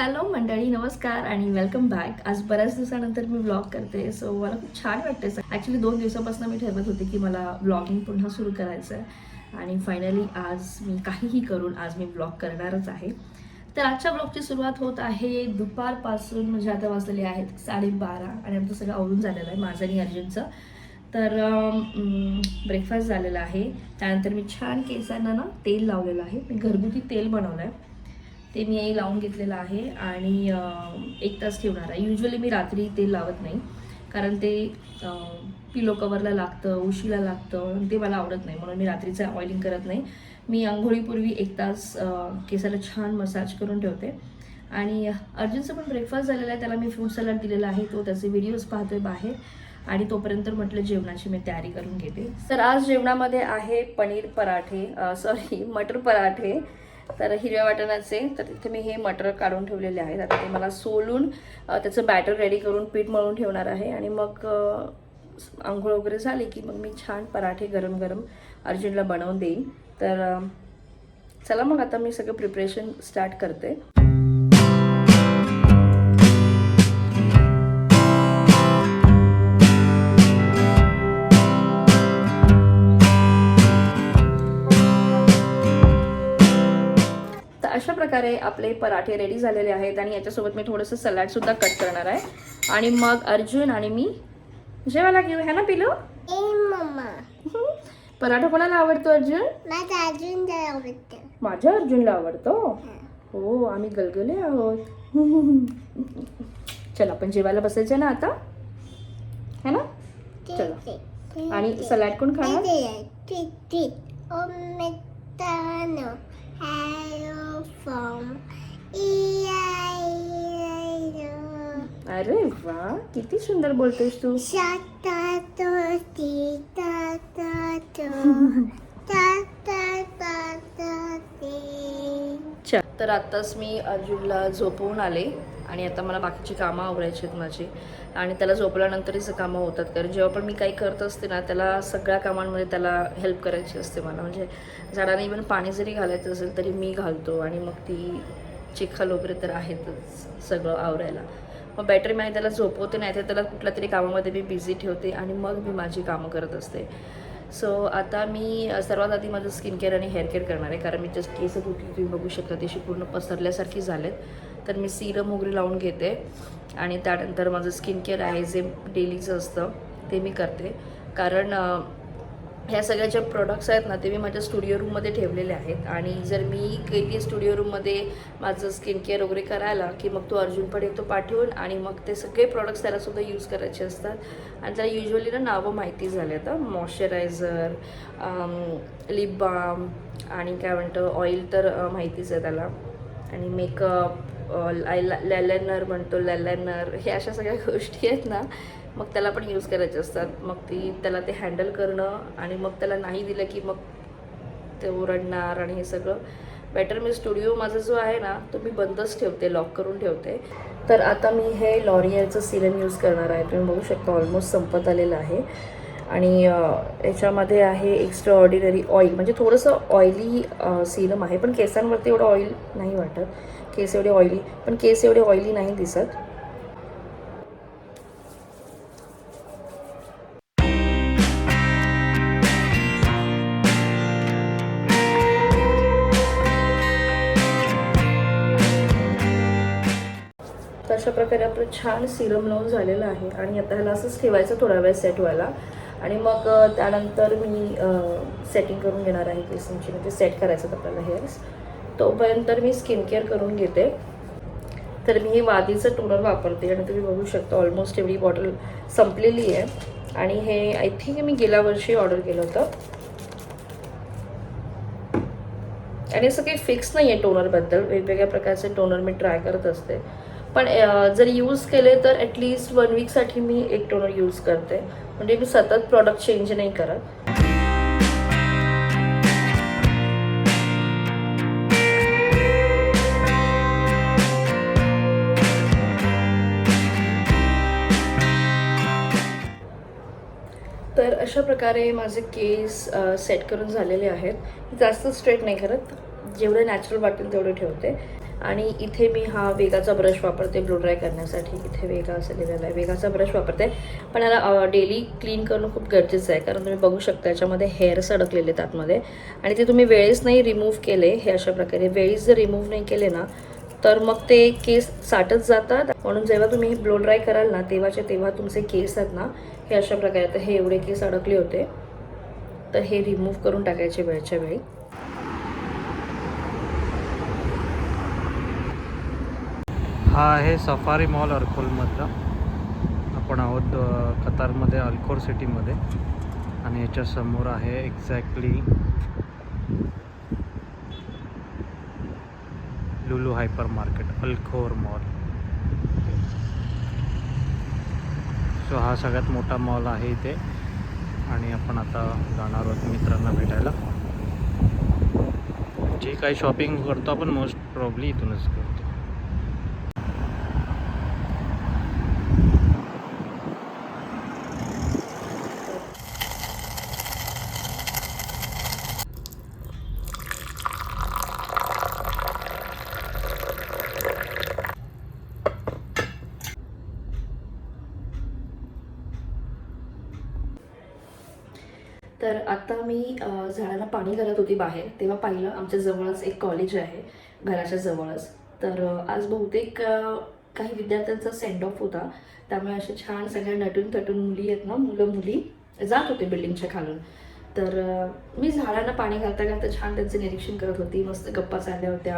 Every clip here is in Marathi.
हॅलो मंडळी नमस्कार आणि वेलकम बॅक आज बऱ्याच दिवसानंतर मी ब्लॉग करते सो मला खूप छान वाटते ॲक्च्युली दोन दिवसापासून मी ठरवत होते की मला ब्लॉगिंग पुन्हा सुरू करायचं आहे आणि फायनली आज मी काहीही करून आज मी ब्लॉग करणारच आहे. तर आजच्या ब्लॉगची सुरुवात होत आहे दुपारपासून म्हणजे आता वाजलेले आहेत साडेबारा आणि आमचं सगळं आवरून झालेलं आहे माझं आणि अर्जुनचं. तर ब्रेकफास्ट झालेला आहे. त्यानंतर मी छान केसांना ना तेल लावलेलं आहे. मी घरगुती तेल बनवलं आहे ते मी लावून घेतलेलं आहे आणि एक तास ठेवणार आहे. युजली मी रात्री ते लावत नाही. कारण ते पिलो कवरला लागतं उशीला लागतं ते मला आवडत नाही. म्हणून मी रात्रीचं ऑइलिंग करत नाही. मी आंघोळीपूर्वी एक तास केसाला छान मसाज करून ठेवते. आणि अर्जुनचं पण ब्रेकफास्ट झालेला आहे. त्याला मी फ्रूट सलाड दिलेला आहे. तो त्याचे व्हिडिओज पाहतोय बाहेर. आणि तोपर्यंत म्हटलं जेवणाची मी तयारी करून घेते. तर आज जेवणामध्ये आहे पनीर पराठे सॉरी मटर पराठे. तर हिरव्या वाटणाचे तर तिथे मी हे मटर काढून ठेवलेले आहेत. आता ते मला सोलून त्याचं बॅटर रेडी करून पीठ मळून ठेवणार आहे. आणि मग आंघोळ वगैरे झाली की मग मी छान पराठे गरम गरम अर्जुनला बनवून देईन. तर चला मग आता मी सगळं प्रिपरेशन स्टार्ट करते. अशा प्रकारे आपले पराठे रेडी झालेले आहेत आणि याच्यासोबत मी थोडंसं सलाड सुद्धा कट करणार आहे. आणि मग अर्जुन आणि मी जेवायला घेऊ ह्या ना पिलो? पराठा कोणाला आवडतो अर्जुन? माझा अजून आवडतं. माझ्या अर्जुनला आवडतो? हो. आम्ही गलगले आहोत. चला आपण जेवायला बसायचं ना आता? है ना? चला. आणि सलाड कोण खाणार? अरे वा किती सुंदर बोलतेस तू तर आत्ताच मी अर्जुनला झोपवून आले आणि आता मला बाकीची कामं आवरायची आहेत माझी. आणि त्याला झोपल्यानंतरच कामं होतात कारण जेव्हा पण मी काही करत असते ना त्याला सगळ्या कामांमध्ये त्याला हेल्प करायची असते मला. म्हणजे झाडांना इवन पाणी जरी घालायचं असेल तरी मी घालतो आणि मग ती चिखल वगैरे तर आहेतच सगळं आवरायला. मग बॅटरी मॅन त्याला झोपवते नाही तर त्याला कुठल्या तरी कामामध्ये मी बिझी ठेवते आणि मग मी माझी कामं करत असते. सो आता मी सर्वात आधी माझं स्किन केअर आणि हेअर केअर करणार आहे. कारण मी जस्ट केस कुठली तुम्ही बघू शकता तशी पूर्ण पसरल्यासारखी झालेत. तर मी सिरम वगैरे लावून घेते. आणि त्यानंतर माझं स्किन केअर आहे जे डेलीचं असतं ते मी करते. कारण ह्या सगळ्या ज्या प्रोडक्ट्स आहेत ना ते मी माझ्या स्टुडिओ रूममध्ये ठेवलेले आहेत. आणि जर मी गेली स्टुडिओ रूममध्ये माझं स्किन केअर वगैरे करायला की मग तो अर्जुन पण येतो पाठवून आणि मग ते सगळे प्रोडक्ट्स त्यालासुद्धा यूज करायचे असतात. आणि त्याला युजली ना नावं माहिती झाले आता मॉइश्चरायझर लिप बाम आणि काय म्हणतं ऑइल तर माहितीच आहे त्याला. आणि मेकअप लॅलॅनर म्हणतो लॅलॅनर हे अशा सगळ्या गोष्टी आहेत ना मग त्याला पण यूज करायचे असतात. मग ती त्याला ते हँडल करणं आणि मग त्याला नाही दिलं की मग ते ओरडणार आणि हे सगळं. बेटर मी स्टुडिओ माझा जो आहे ना तो मी बंदच ठेवते लॉक करून ठेवते. तर आता मी हे लॉरियलचं सिरम यूज करणार आहे. तुम्ही बघू शकता ऑलमोस्ट संपत आलेलं आहे. आणि याच्यामध्ये आहे एक्स्ट्रा ऑर्डिनरी ऑइल म्हणजे थोडंसं ऑइली सिरम आहे. पण केसांवरती एवढं ऑइल नाही वाटत. केस एवढे ऑइली पण केस एवढे ऑइली नाही दिसत. प्रकारे आपलं छान सिरम लावून झालेलं आहे. आणि आता ह्याला असंच ठेवायचं थोडा वेळ सेट व्हायला. आणि मग त्यानंतर मी सेटिंग करून घेणार आहे केसांची. म्हणजे सेट करायचं आहेत आपल्याला हेअर्स तोपर्यंत मी स्किन केअर करून घेते. तर मी हे वादीचं टोनर वापरते आणि तुम्ही बघू शकता ऑलमोस्ट एवढी बॉटल संपलेली आहे. आणि हे आय थिंक मी गेल्या वर्षी ऑर्डर केलं होतं. आणि असं काही फिक्स नाही आहे टोनरबद्दल वेगवेगळ्या प्रकारचे टोनर मी ट्राय करत असते. पण जर यूज केले तर ॲटलिस्ट वन वीकसाठी मी एक टोनर यूज करते. म्हणजे मी सतत प्रॉडक्ट चेंज नाही करत. तर अशा प्रकारे माझे केस सेट करून झालेले आहेत. जास्त स्ट्रेट नाही करत. जेवढे नॅचरल वाटेल तेवढे ठेवते. आणि इथे मी हा वेगाचा ब्रश वापरते ब्लो ड्राय करण्यासाठी. इथे वेगा असं लिहिलेला आहे. वेगाचा ब्रश वापरते. पण याला डेली क्लीन करणं खूप गरजेचं आहे. कारण तुम्ही बघू शकता याच्यामध्ये हेअर्स अडकलेले आहेत आतमध्ये. आणि ते तुम्ही वेळेस नाही रिमूव्ह केले हे अशा प्रकारे. वेळीच जर रिमूव्ह नाही केले ना तर मग ते केस साठत जातात. म्हणून जेव्हा तुम्ही ब्लो ड्राय कराल ना तेव्हाच्या तेव्हा तुमचे केस आहेत ना हे अशा प्रकारे. आता हे एवढे केस अडकले होते. तर हे रिमूव्ह करून टाकायचे वेळच्या वेळी. हा आहे सफारी मॉल अरकोलमधला. आपण आहोत कतारमध्ये अल्कोर सिटीमध्ये. आणि याच्या समोर आहे exactly Lulu hypermarket Al Khor mall. So हा सगळ्यात मोठा मॉल आहे इथे. आणि आपण आता जाणार आहोत मित्रांना भेटायला. जे काही शॉपिंग करतो आपण मोस्ट प्रॉब्ली इथूनच करतो. तर आता मी झाडांना झाडाला पाणी घालत होती बाहेर. तेव्हा पाहिलं आमच्या जवळच एक कॉलेज आहे घराच्या जवळच. तर आज बहुतेक काही विद्यार्थ्यांचा सेंड ऑफ होता. त्यामुळे अशा छान सगळ्या नटून तटून मुली आहेत ना मुलं मुली जात होते बिल्डिंगच्या खालून. तर मी झाडांना पाणी घालता घालता छान त्यांचं निरीक्षण करत होती. मस्त गप्पा चालल्या होत्या.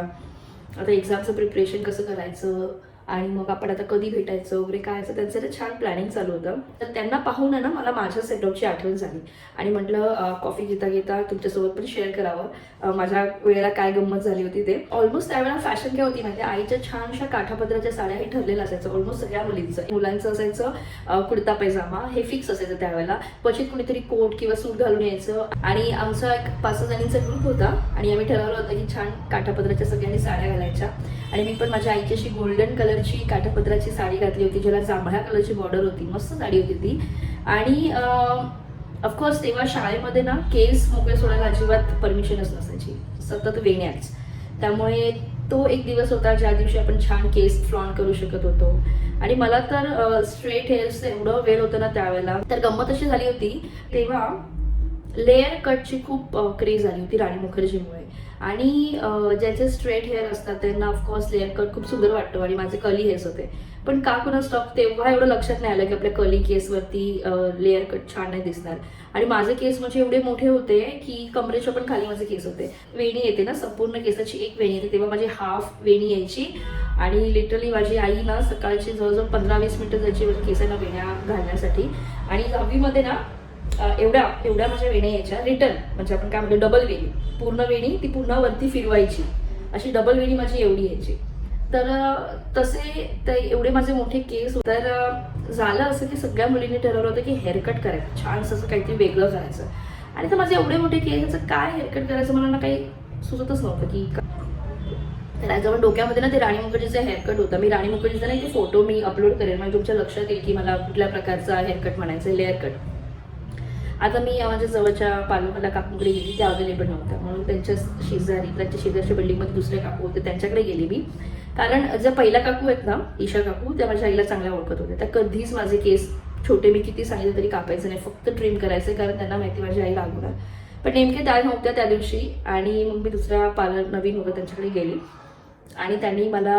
आता एक्झामचं प्रिपरेशन कसं करायचं? आणि मग आपण आता कधी भेटायचं वगैरे काय असं त्यांचं ते छान प्लॅनिंग चालू होतं. तर त्यांना पाहून आहे ना मला माझ्या सेटअपची आठवण झाली. आणि म्हटलं कॉफी घेता घेता तुमच्यासोबत पण शेअर करावं. माझ्या वेळेला काय गंमत झाली होती ते. ऑलमोस्ट त्यावेळेला फॅशन काय होती माहिती आईच्या छानशा काठापत्राच्या साड्या हे ठरलेलं असायचं ऑलमोस्ट सगळ्या मुलींचं. मुलांचं असायचं कुर्ता पैजामा हे फिक्स असायचं त्यावेळेला क्वचित कुणीतरी कोट किंवा सूट घालून यायचं. आणि आमचा एक पाच सहा जणींचा ग्रुप होता आणि आम्ही ठरवलं होतं की छान काठापत्राच्या सगळ्यांनी साड्या घालायच्या. आणि मी पण माझ्या आईच्याशी गोल्डन कलर कलरची काठापत्राची साडी घातली होती ज्याला जांभळ्या कलरची बॉर्डर होती. मस्त साडी होती ती. आणि ऑफकोर्स तेव्हा शाळेमध्ये ना केस मोकळे सोडायला अजिबात परमिशनच नसायची सतत वेण्याच. त्यामुळे तो एक दिवस होता ज्या दिवशी आपण छान केस फ्लॉन करू शकत होतो. आणि मला तर स्ट्रेट हेअर्सचं एवढं वेळ होतं ना त्यावेळेला. तर गंमत अशी झाली होती तेव्हा लेअर कटची खूप क्रेज आली होती राणी मुखर्जीमुळे. आणि अ, ज्याचे स्ट्रेट हेअर असतात त्यांना ऑफकोर्स लेअर कट खूप सुंदर वाटतो आणि माझे कली हेअर्स होते. पण का कुणा स्टॉप तेव्हा एवढं लक्षात नाही आलं की आपल्या कली केसवरती लेअर कट छान नाही दिसणार. आणि माझे केस म्हणजे एवढे मोठे होते की कमरेच्या पण खाली माझे केस होते. वेणी येते ना संपूर्ण केसाची एक वेणी येते तेव्हा माझी हाफ वेणी यायची. आणि लिटरली माझी आई ना सकाळची जवळजवळ पंधरा वीस मिनटं जायची केसांना वेण्या घालण्यासाठी. आणि दहावीमध्ये ना एवढ्या एवढ्या माझ्या वेण्या यायच्या. रिटर्न म्हणजे आपण काय म्हणतो डबल वेणी. पूर्ण वेणी ती पुन्हा वरती फिरवायची. अशी डबल वेणी माझी एवढी यायची. तर तसे ते एवढे माझे मोठे केस तर झालं असं की सगळ्या मुलींनी ठरवलं होतं की हेअरकट करायचं. छान असं काहीतरी वेगळं करायचं. आणि तर माझे एवढे मोठे केस याचं काय हेअरकट करायचं मला ना काही सुचतच नव्हतं की त्याच्यामुळे जवळ डोक्यामध्ये ना ते राणी मुखर्जीचा हेअरकट होता. मी राणी मुखर्जीचा नाही ते फोटो मी अपलोड करेन. म्हणजे तुमच्या लक्षात येईल की मला कुठल्या प्रकारचा हेअरकट म्हणायचं लेअर कट आता मी माझ्या जवळच्या पालकाला काकूकडे गेली त्या अवेलेबल नव्हत्या. म्हणून त्यांच्या शेजारी त्यांच्या शेजारच्या बिल्डिंगमध्ये दुसरे काकू होते त्यांच्याकडे गेली मी. कारण ज्या पहिल्या काकू आहेत ना ईशा काकू त्या माझ्या आईला चांगल्या ओळखत होत्या. त्या कधीच माझे केस छोटे मी किती सांगितलं तरी कापायचे नाही फक्त ट्रिम करायचं कारण त्यांना माहिती माझी आई लागणार पण नेमके त्या नव्हत्या त्या दिवशी आणि मग मी दुसऱ्या पार्लर नवीन होतं त्यांच्याकडे गेली. आणि त्यांनी मला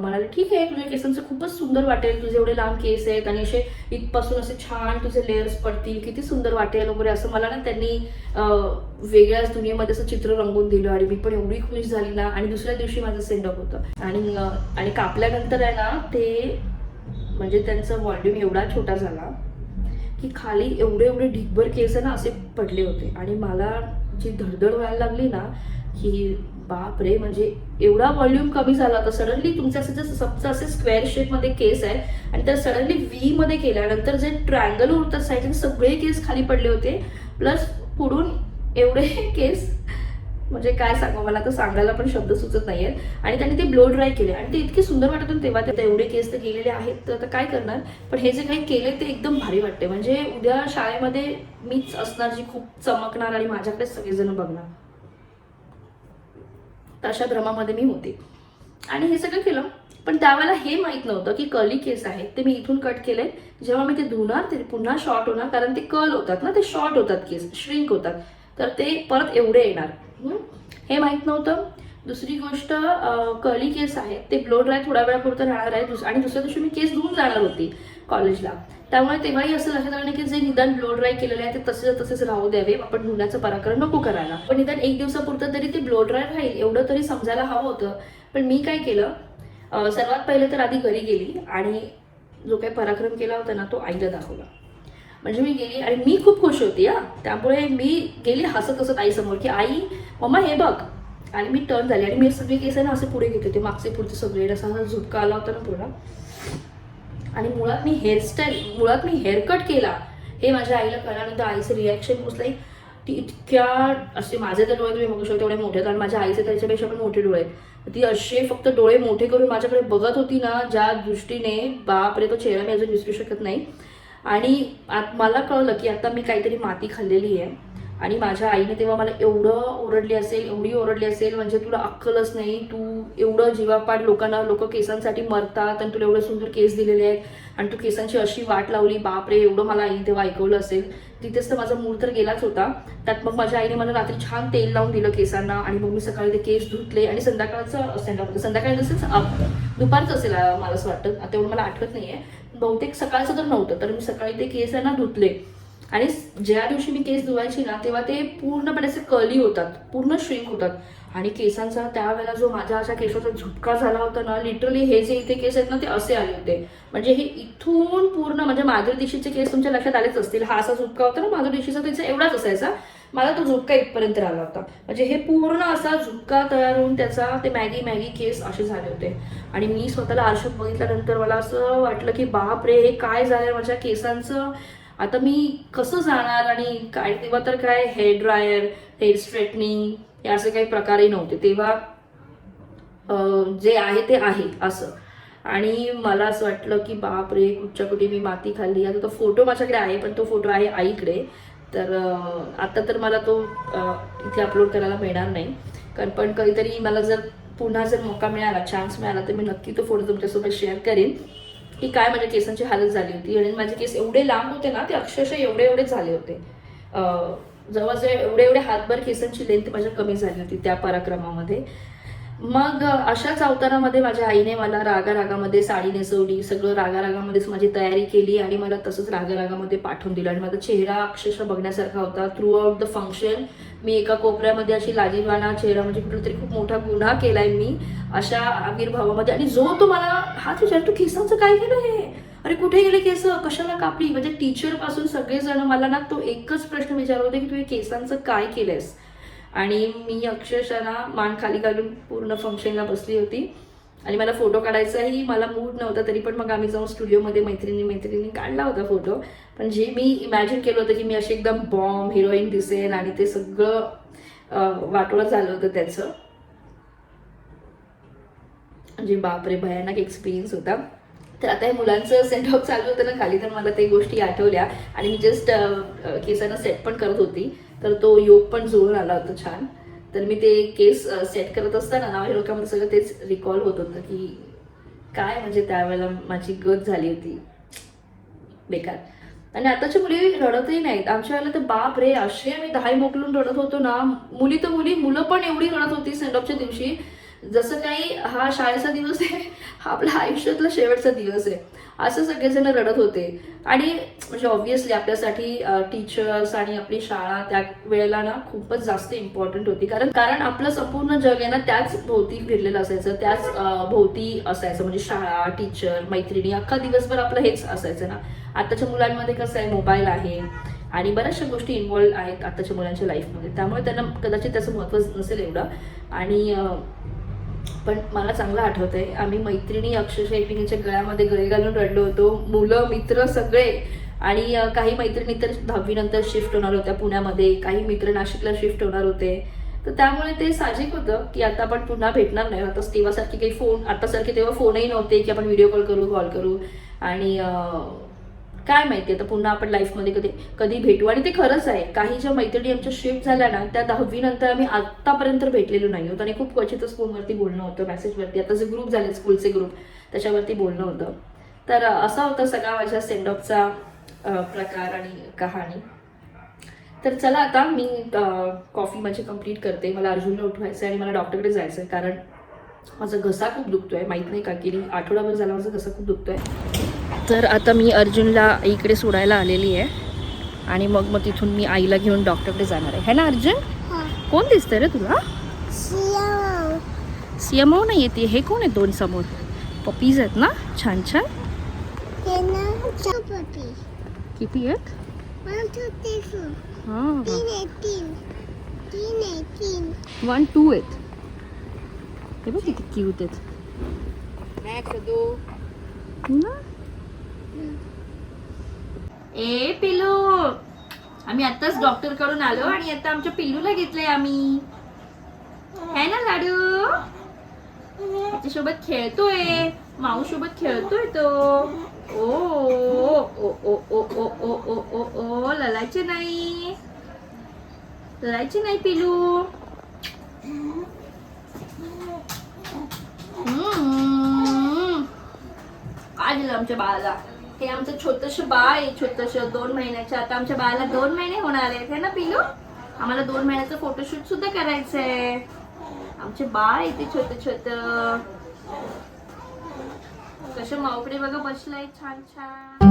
म्हणाले ठीक आहे तुझ्या केसांचं खूपच सुंदर वाटेल तुझे एवढे लांब केस आहेत आणि असे इथपासून असे छान तुझे लेअर्स पडतील किती सुंदर वाटेल वगैरे असं मला ना त्यांनी वेगळ्याच दुनियेमध्ये असं चित्र रंगवून दिलं आणि मी पण एवढी खुश झाली ना. आणि दुसऱ्या दिवशी माझं सेंड होतं. आणि आणि कापल्यानंतर आहे ना ते म्हणजे त्यांचा व्हॉल्यूम एवढा छोटा झाला की खाली एवढे एवढे ढिगभर केस आहे ना असे पडले होते. आणि मला जी धडधड व्हायला लागली ना की बाप रे म्हणजे एवढा व्हॉल्यूम कमी झाला. तर सडनली तुमचे असे जसं सबचं असे स्क्वेअर शेपमध्ये केस आहे आणि तर सडनली व्ही मध्ये केल्यानंतर जे ट्रायंगल उरतात साईड सगळे केस खाली पडले होते. प्लस पुढून एवढे केस म्हणजे काय सांगू मला तर सांगायला पण शब्द सुचत नाहीये आणि त्यांनी ते ब्लो ड्राय केले. आणि ते इतके सुंदर वाटत होते तेव्हा ते एवढे केस तर गेलेले आहेत तर आता काय करणार? पण हे जे काही केले ते एकदम भारी वाटते. म्हणजे उद्या शाळेमध्ये मीच असणार जी खूप चमकणार आणि माझ्याकडेच सगळेजण बघणार. तर अशा भ्रमामध्ये मी होते. आणि हे सगळं केलं पण त्यावेळेला हे माहीत नव्हतं की कली केस आहेत ते मी इथून कट केले जेव्हा मी ते धुणार ते पुन्हा शॉर्ट होणार कारण ते कल होतात ना ते शॉर्ट होतात केस श्रिंक होतात. तर ते परत एवढे येणार. हे माहीत नव्हतं. दुसरी गोष्ट कली केस आहेत ते ब्लो ड्राय थोड्या वेळापुरतं राहणार आहे. दुस- आणि दुसऱ्या दिवशी मी केस धुवून जाणार होती कॉलेजला त्यामुळे तेव्हाही असं लक्षात आलं की जे निदान ब्लो ड्राय केलेले आहे ते तसेच तसेच राहू द्यावे. आपण धुण्याचं पराक्रम नको करायला. पण निदान एक दिवसापुरतं तरी ते ब्लो ड्राय राहील एवढं तरी समजायला हवं होतं. पण मी काय केलं सर्वात पहिले तर आधी घरी गेली आणि जो काही पराक्रम केला होता ना तो आईला दाखवला. म्हणजे मी गेली आणि मी खूप खुश होती हा. त्यामुळे मी गेली हसत हसत आईसमोर की आई मम्मा हे बघ. आणि मी टर्न झाली आणि मी सगळी केस आहे ना असे पुढे घेत होते. मागचे पुढचे सगळे असा असा झुटका आला होता ना पूर्ण. आणि मुळात मी हेअरस्टाईल मुळात मी हेअरकट केला हे माझ्या आईला कळल्यानंतर आईचं रिॲक्शन पोचलंय ती इतक्या असे माझे तर डोळे तुम्ही बघू शकता एवढे मोठे कारण माझ्या आईचे त्याच्यापेक्षा पण मोठे डोळे आहेत. ती असे फक्त डोळे मोठे करून माझ्याकडे बघत होती ना ज्या दृष्टीने बापरे तो चेहरा मी अजून विसरू शकत नाही आणि आत मला कळलं की आता मी काहीतरी माती खाल्लेली आहे आणि माझ्या आईने तेव्हा मला एवढं ओरडली असेल एवढी ओरडली असेल म्हणजे तुला अक्कलच नाही तू एवढं जीवापाड लोकांना लोक केसांसाठी मरतात आणि तुला एवढे सुंदर केस दिलेले आहेत आणि तू केसांची अशी वाट लावली बापरे एवढं मला आईने तेव्हा ऐकवलं असेल. तिथेच तर माझा मूड तर गेलाच होता. त्यात मग माझ्या आईने मला रात्री छान तेल लावून दिलं केसांना आणि मग मी सकाळी ते केस धुतले आणि संध्याकाळचं संध्याकाळ संध्याकाळी तसेच दुपारचं असेल मला असं वाटतं. आता एवढं मला आठवत नाही आहे बहुतेक सकाळचं तर नव्हतं तर मी सकाळी ते केस आहे ना धुतले. आणि ज्या दिवशी मी केस धुवायची ना तेव्हा ते पूर्णपणे असे कली होतात पूर्ण श्रिंक होतात. आणि केसांचा त्यावेळेला जो माझ्या अशा केसाचा झुटका झाला होता ना लिटरली हे जे इथे केस आहेत ना ते असे आले होते. म्हणजे हे इथून पूर्ण म्हणजे माधुरी दिशीचे केस तुमच्या लक्षात आलेच असतील. हा असा झुटका होता ना माधुरी दिशीचा त्याचा एवढाच असायचा. मला तो झुटका इथपर्यंत आला होता. म्हणजे हे पूर्ण असा झुटका तयार होऊन त्याचा ते मॅगी मॅगी केस असे झाले होते. आणि मी स्वतःला आरशात बघितल्यानंतर मला असं वाटलं की बाप रे हे काय झालं माझ्या केसांचं? आता मी कसं जाणार आणि काय तेव्हा तर काय हेअर ड्रायर हेअर स्ट्रेटनिंग हे असे काही प्रकारही नव्हते. तेव्हा जे आहे ते आहे असं. आणि मला असं वाटलं की बाप रे कुठच्या कुठे मी माती खाल्ली. आता तो फोटो माझ्याकडे आहे पण तो फोटो आहे आईकडे. तर आता तर मला तो इथे अपलोड करायला मिळणार नाही. कारण पण कधीतरी मला जर पुन्हा जर मौका मिळाला चान्स मिळाला तर मी नक्की तो फोटो तुमच्यासोबत शेअर करेन. की काय माझ्या केसांची हालत झाली होती. आणि माझे केस एवढे लांब होते ना ते अक्षरशः एवढे एवढे झाले होते. जवळजवळ एवढे एवढे हातभर केसांची लेंथ माझ्या कमी झाली होती त्या पराक्रमामध्ये. मग अशाच अवतारामध्ये माझ्या आईने मला रागा रागामध्ये साडी नेसवली सगळं रागा रागामध्येच माझी तयारी केली आणि मला तसंच रागा रागामध्ये पाठवून दिलं. आणि माझा चेहरा अक्षरशः बघण्यासारखा होता. थ्रू आउट द फंक्शन मी एका कोपऱ्यामध्ये अशी लाजीवाना चेहरा म्हणजे कुठलं तरी खूप मोठा गुन्हा केलाय मी अशा आविर्भावामध्ये. आणि जो तो मला हाच विचार तू केसांचं काय केलं हे? अरे कुठे गेले केस? कशाला कापली? म्हणजे टीचरपासून सगळेजण मला ना तो एकच प्रश्न विचारत होते की तू हे केसांचं काय केलंयस? आणि मी अक्षरशः ना मान खाली घालून पूर्ण फंक्शनला बसली होती. आणि मला फोटो काढायचाही मला मूड नव्हता तरी पण मग आम्ही जाऊन स्टुडिओमध्ये मैत्रिणी मैत्रिणी काढला होता फोटो पण जे मी इमॅजिन केलं होतं की मी अशी एकदम बॉम्ब हिरोईन दिसेन आणि ते सगळं वाटोळं झालं होतं त्याचं. म्हणजे बापरे भयानक एक्सपिरियन्स होता. तर आता हे मुलांचं सेंट ऑफ चालू होतं ना खाली तर मला ते गोष्टी आठवल्या. आणि मी जस्ट केसांना सेट पण करत होती. तर तो योग पण जुळून आला होता छान. तर मी ते केस सेट करत असताना ना माझ्या डोक्यामध्ये सगळं तेच रिकॉल होत होतं की काय म्हणजे त्यावेळेला माझी गत झाली होती. बेकार. आणि आताच्या मुली रडतही नाहीत. आमच्या वेळेला तर बाप रे असे आम्ही दहाही मोकलून रडत होतो ना. मुली तर मुली मुलं पण एवढी रडत होती सेंडॉपच्या दिवशी. जसं काही हा शाळेचा दिवस आहे हा आपल्या आयुष्यातला शेवटचा दिवस आहे. असं सगळेजण रडत होते. आणि म्हणजे ऑब्व्हियसली आपल्यासाठी टीचर्स आणि आपली शाळा त्या वेळेला ना खूपच जास्त इम्पॉर्टंट होती. कारण कारण आपलं संपूर्ण जग आहे ना त्याच भोवती फिरलेलं असायचं. त्याच भोवती असायचं. म्हणजे शाळा टीचर मैत्रिणी अख्खा दिवसभर आपलं हेच असायचं ना. आताच्या मुलांमध्ये कसं आहे मोबाईल आहे. आणि बऱ्याचशा गोष्टी इन्वॉल्व आहेत आताच्या मुलांच्या लाईफमध्ये त्यामुळे त्यांना कदाचित त्याचं महत्त्व नसेल एवढं. आणि पण मला चांगलं आठवत आहे आम्ही मैत्रिणी अक्षरशः एकमेकींच्या गळ्यामध्ये गळे घालून रडलो होतो. मुलं मित्र सगळे. आणि काही मैत्रिणी तर दहावीनंतर शिफ्ट होणार होत्या पुण्यामध्ये. काही मित्र नाशिकला शिफ्ट होणार होते. तर त्यामुळे ते साहजिक होतं की आता आपण पुन्हा भेटणार नाही. आता तेव्हासारखे काही फोन आतासारखे तेव्हा फोनही नव्हते की आपण व्हिडिओ कॉल करू कॉल करू. आणि काय माहिती आता पुन्हा आपण लाईफमध्ये कधी कधी भेटू. आणि ते खरंच आहे. काही ज्या मैत्रिणी आमच्या शिफ्ट झाल्या ना त्या दहावी नंतर आम्ही आतापर्यंत भेटलेलो नाही होतो आणि खूप क्वचितच फोनवरती बोलणं होतं मेसेजवरती आता जे ग्रुप झाले स्कूलचे ग्रुप त्याच्यावरती बोलणं होतं. तर असा होता सगळा माझ्या सेंडऑफचा प्रकार आणि कहाणी. तर चला आता मी कॉफी माझी कंप्लीट करते. मला अर्जुनला उठवायचं आहे आणि मला डॉक्टरकडे जायचं आहे कारण माझा घसा खूप दुखतो आहे माहीत नाही का की आठवडाभर झाला माझा घसा खूप दुखतो आहे तर आता मी अर्जुनला इकडे सोडायला आलेली आहे. आणि मग मग तिथून मी आईला घेऊन डॉक्टरकडे जाणार आहे. है ना अर्जुन? हा. कोण दिसतंय रे तुला? सीएमओ नाही येते हे कोण आहे दोन समोर? पपीज आहेत ना? छान छान. किती आहेत? हां वन टू आहेत. हे बघ किती क्यूट आहेत. ना? ए पिलू आम्ही आताच डॉक्टरकडून आलो आणि आता आमच्या पिल्लूला घेतलंय आम्ही. है ना लाडू? त्याच्यासोबत खेळतोय. माऊ सोबत खेळतोय तो. ओ ओ ओ ओ ओ ओ ओ ओ ओ ललायचे नाही. ललायचे नाही पिलू हम्म. काय झालं आमच्या बाळाला. हे आमचं छोटस बाळ आहे छोटस दोन महिन्याचं. आता आमच्या बाळाला दोन महिने होणार आहेत है ना पिलू आम्हाला दोन महिन्याचं फोटोशूट सुद्धा करायचंय. आमचे बाळ आहे ते छोट छोट. कसं मावकडे बघा बसलंय छान छान.